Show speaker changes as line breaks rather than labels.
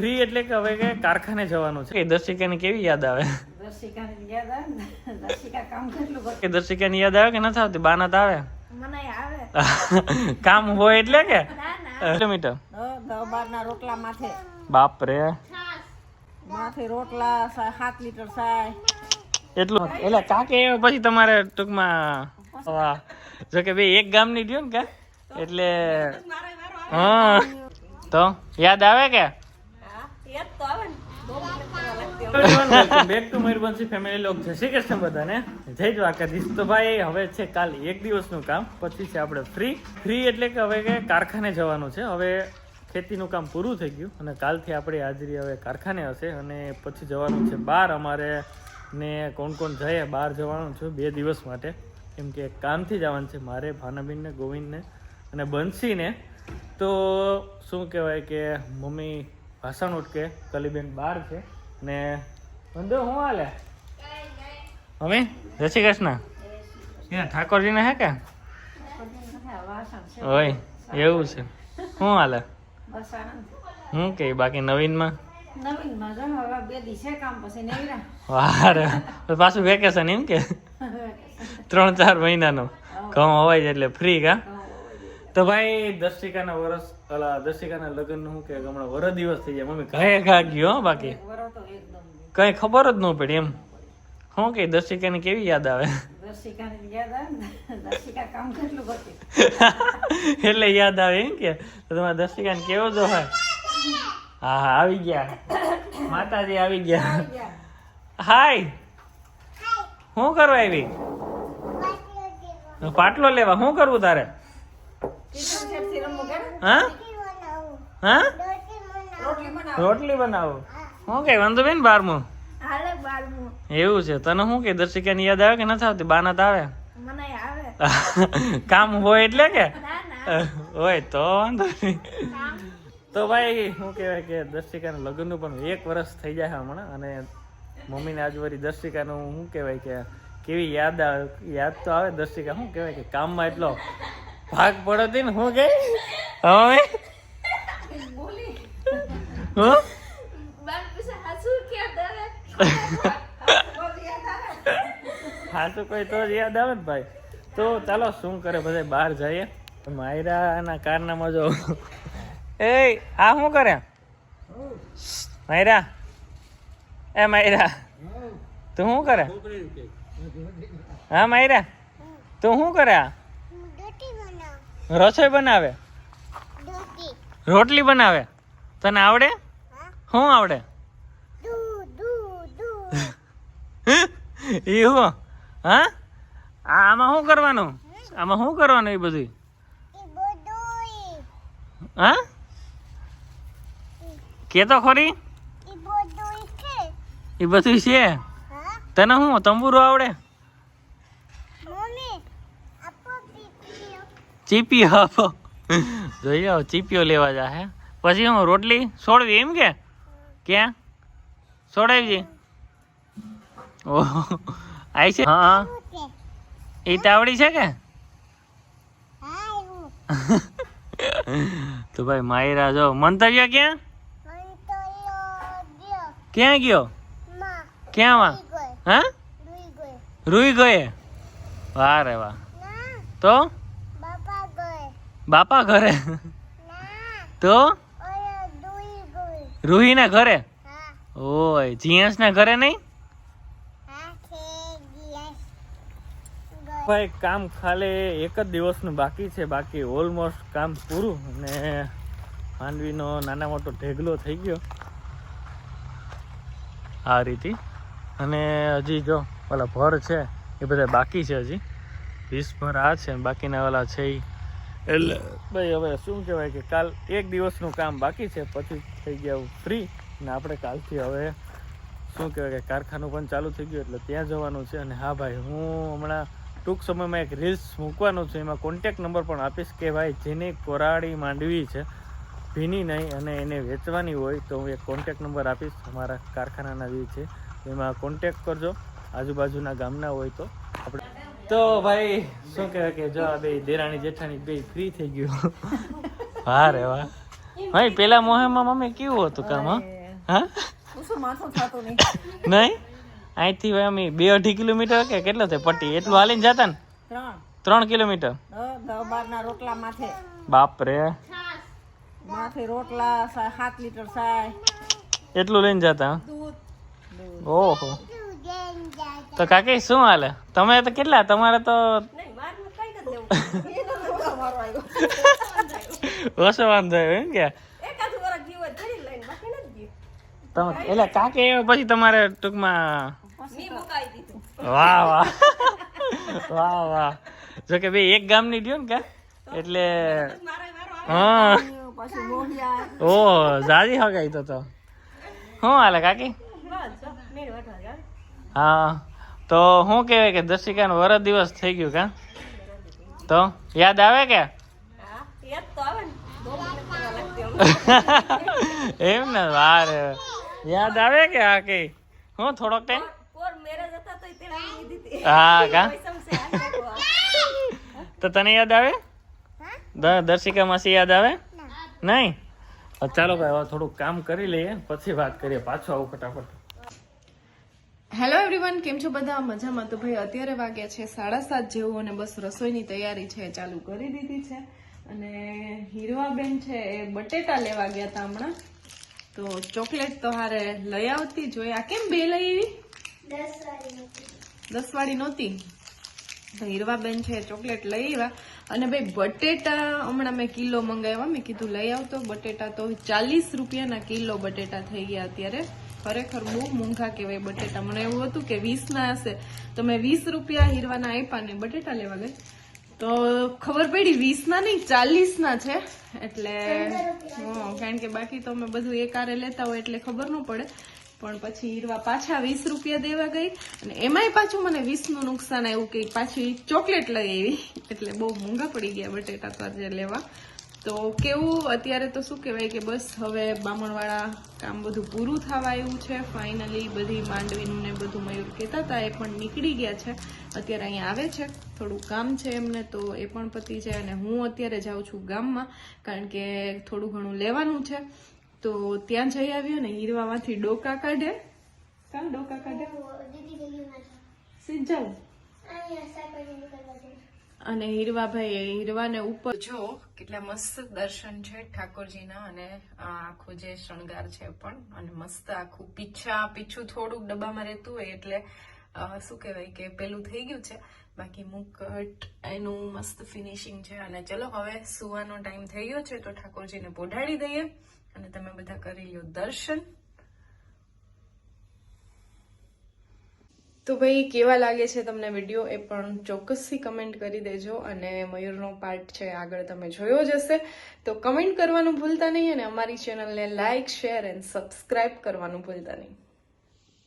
Free એટલે કે હવે કે કારખાને જવાનું છે. દર્શિકાની કેવી યાદ આવે?
દર્શિકાની યાદ આવે દર્શિકા કામ કેટલું કરે?
કે દર્શિકાની યાદ આવે કે નથી આવતી? બાનત આવે.
મને આવે.
કામ હોય એટલે કે?
ના ના.
કિલોમીટર.
દસ બાર ના રોટલા માથે.
બાપ રે
માથે રોટલા સા- સાત લીટર સાય.
એટલું એટલે કાકે પછી તમારે ટૂંકમાં વાહ. જો કે ભાઈ એક ગામની દયો ને કા? એટલે હા. તો યાદ આવે કે
યાદ તો આવે ને બહુ મહેનત લાગતી
બેક ટુ મયુરભંશી ફેમિલી લોક જય શ્રી કૃષ્ણ બધાને. જય દ્વારકાધીશ. તો ભાઈ, હવે છે કાલ એક દિવસનું કામ, પછી છે આપણે ફ્રી ફ્રી એટલે કે હવે કે કારખાને જવાનું છે. હવે ખેતીનું કામ પૂરું થઈ ગયું અને કાલથી આપણી હાજરી હવે કારખાને હશે અને પછી જવાનું છે બહાર. અમારે ને કોણ કોણ જઈએ બહાર જવાનું છે બે દિવસ માટે. કેમ કે કામથી જવાનું છે મારે, ભાનાબીનને, ગોવિંદને અને બંસીને. તો શું કહેવાય કે મમ્મી ભાષણ ઉઠકે કલીબેન બહાર છે ને બંધો શું હાલે? જય શ્રી કૃષ્ણ. ત્યાં ઠાકોરજીને હે કે?
વાસણ
એવું છે. શું હાલે?
બસ આનંદ
હું કે બાકી નવીનમાં?
નવીનમાં જો હવે બે દી છે કામ પછી
વેકેશન એમ કે? ત્રણ ચાર મહિનાનો. ઘઉં હવાય એટલે ફ્રી કા? તો ભાઈ દર્શિકાના વરસ ઓલા દર્શિકાના લગ્નનું શું કે હમણાં વર દિવસ થઈ જાય. મમ્મી ઘરે ઘા ગયો હો બાકી?
વરો તો એકદમ
કઈ ખબર જ ન પડી એમ. શું કે દર્શિકાની કેવી યાદ આવે?
દર્શિકાની યાદ આવે ને. દર્શિકા કામ કેટલું કરતી?
એટલે યાદ આવે એમ કે. તમારા દર્શિકાને કેવો જો હોય? હા હા આવી ગયા. માતાજી આવી ગયા. હાય. શું કરવા આવી? પાટલો લેવા. શું કરવું તારે? હા? હા?
રોટલી બનાવ.
રોટલી કઈ વાંધો બેન બારમું?
હાલે બારમું.
એવું છે. તને શું કે દર્શિકાની યાદ આવે કે નથી આવતી બાના આવે?
મને આવે.
કામ હોય એટલે કે? હોય તો વાંધો તો ભાઈ શું કહેવાય કે દર્શિકાના લગ્નનું પણ એક વર્ષ થઈ જાય હમણાં અને મમ્મીને આજ વળી દર્શિકાનું શું કહેવાય કે કેવી યાદ આવે યાદ તો આવે દર્શિકા શું કહેવાય કે કામમાં એટલો ભાગ પડતી ને શું કે હવે હું
બાર પછી હાસુ કે દરે
હા તો કોઈ તો યાદ આવે ને ભાઈ. તો ચાલો શું કરે બધા? બહાર જઈએ. માયરાના કારનામાં જો. એ આ શું કરે? માયરા. એ માયરા. તું શું કરે? હા માયરા. તું શું કરે આ? રસોઈ બનાવે? રોટલી બનાવે? તને આવડે? શું આવડે? એવું હા? આ આમાં શું કરવાનું? આમાં શું કરવાનું એ બધું હા? કે તો ખરી? એ બધું છે. તને શું તંબુરો આવડે? ચીપી આપો જોઈ જાઓ ચીપીઓ લેવા જા હે? પછી હું રોટલી છોડવી એમ કે? ક્યાં? સોડાવી ઓહો. આવી છે? હા એ તાવડી છે કે? તો ભાઈ માયરા જો મંતવ્ય ક્યાં? ક્યાં ગયો? ક્યાં વા હા? રૂઈ ગયે? વાહ રે વાહ. તો? બાપા ઘરે? તો? રૂહીના ઘરે? ઓય જીએસ ના ઘરે નહીં? ભાઈ, કામ ખાલી એક જ દિવસનું બાકી છે. બાકી ઓલમોસ્ટ કામ પૂરું અને માંડવીનો નાના મોટો ઢેગલો થઈ ગયો. આ રીતે. અને હજી જો ઓલા ભર છે, એ બધા બાકી છે હજી. વીસ ભર આ છે બાકીના ઓલા છે. એટલે ભાઈ, હવે શું કહેવાય કે કાલ એક દિવસનું કામ બાકી છે, પછી થઈ ગયા ફ્રી ને આપણે કાલથી હવે શું કહેવાય કે કારખાનું પણ ચાલુ થઈ ગયું, એટલે ત્યાં જવાનું છે. અને હા ભાઈ, હું હમણાં ટૂંક સમયમાં એક રીલ્સ મૂકવાનું છે. એમાં કોન્ટેક નંબર પણ આપીશ કે ભાઈ જેની કોરાળી માંડવી છે ભીની નહીં અને એને વેચવાની હોય તો હું એક કોન્ટેક નંબર આપીશ. અમારા કારખાનાના જે છે એમાં કોન્ટેક કરજો. આજુબાજુના ગામના હોય તો આપણે તો ભાઈ શું કહેવાય કે જો આ બે દેરાણી જેઠાણી બે ફ્રી થઈ ગયું. હા રે વાહ. ભાઈ પેલા મોહેમાં મમ્મી કેવું હતું કામ હા? હા
શું માથું થતું નહીં?
નહીં? અહીંથી અમે બે અઢી કિલોમીટર કે કેટલો થાય પટ્ટી? એટલું હાલીને જતા ને?
ત્રણ.
કિલોમીટર?
રોટલા માથે.
બાપ રે
માથે રોટલા સાત લીટર સાય.
એટલું લઈને જતા? ઓહો. તો કાકી શું હાલે? તમે તો કેટલા? તમારે તો ઓછો વાંધો એમ કે? તમે એટલે કાકી પછી તમારે ટૂંકમાં વાહ વાહ. વાહ વાહ. જો કે ભાઈ એક ગામની દ્યો ને કા? એટલે, હા. ઓ, જાજી હગાઈ તો તો. શું હાલે, કાકી. હા. તો શું કહેવાય કે દશિકાનો વરસ દિવસ થઈ ગયું કા? તો યાદ આવે કે?
હા.
એમ ને વાર યાદ આવે કે આ કઈ હું થોડોક ટાઈમ
પોર મેરેજ હતા તોય પેલા લીધી હતી
હા કા. તો તને યાદ આવે? દર્શિકા માસી યાદ આવે? નહીં? ચાલો ભાઈ હવે થોડુંક કામ કરી લઈએ પછી વાત કરીએ પાછો આવું ફટાફટ.
હેલો એવરીવન કેમ છો બધા? મજામાં? તો ભાઈ અત્યારે વાગ્યા છે સાડા સાત જેવું અને બસ રસોઈની તૈયારી છે એ ચાલુ કરી દીધી છે. અને હીરવાબેન છે એ બટેટા લેવા ગયા હતા હમણાં. તો ચોકલેટ તો હારે લઈ આવતી જોઈએ આ કેમ બે લઈ આવી? દસ વાળી નહોતી. તો હીરવાબેન છે ચોકલેટ લઈ આવ્યા. અને ભાઈ બટેટા હમણાં મેં કિલો મંગાવ્યા. મેં કીધું લઈ આવતો બટેટા. તો ચાલીસ રૂપિયાના કિલો બટેટા થઈ ગયા અત્યારે. ખરેખર બહુ મોંઘા કહેવાય બટેટા. મને એવું હતું કે વીસ ના હશે. તો મેં વીસ રૂપિયા હીરવાના આપ્યા ને બટેટા લેવા ગઈ. તો ખબર પડી વીસ ના નહીં ચાલીસ ના છે. એટલે હં, કારણ કે બાકી તો અમે બધું એકારે લેતા હોય એટલે ખબર ન પડે. પણ પછી હીરવા પાછા વીસ રૂપિયા દેવા ગઈ અને એમાંય પાછું મને વીસનું નુકસાન આવ્યું કે પાછી ચોકલેટ લઈ આવી એટલે બહુ મોંઘા પડી ગયા બટેટા તો આજે લેવા. તો કેવું, અત્યારે તો શું કહેવાય કે બસ હવે બામણવાળા કામ બધું પૂરું થવા આવ્યું છે. ફાઇનલી બધી માંડવીનું ને બધું મયુર કહેતા હતા, એ પણ નીકળી ગયા છે. અત્યારે અહીંયા આવે છે. થોડું કામ છે એમને તો એ પણ પતી જાય અને હું અત્યારે જાઉં છું ગામમાં, કારણ કે થોડું ઘણું લેવાનું છે. તો ત્યાં જઈ આવ્યો ને હીરવામાંથી ડોકા કાઢે. કાં ડોકા કાઢે? સિંચલ અને હીરવાભાઈ હીરવાને ઉપર જો કેટલા મસ્ત દર્શન છે ઠાકોરજીના અને આખું જે શણગાર છે પણ અને મસ્ત આખું પીછા પીછું થોડુંક ડબ્બામાં રહેતું હોય એટલે શું કહેવાય કે પેલું થઈ ગયું છે. બાકી મુકટ એનું મસ્ત ફિનિશિંગ છે. અને ચલો હવે સુવાનો ટાઈમ થઈ ગયો છે તો ઠાકોરજીને પોઢાડી દઈએ. અને તમે બધા કરી લો દર્શન. તો ભાઈ, કેવા લાગે છે તમને વીડિયો એ પણ ચોક્કસથી કમેન્ટ કરી દેજો અને મયુરનો પાર્ટ છે આગળ તમે જોયો જ હશે. તો કમેન્ટ કરવાનું ભૂલતા નહીં અને અમારી ચેનલને લાઇક શેર એન્ડ સબસ્ક્રાઇબ કરવાનું ભૂલતા નહીં.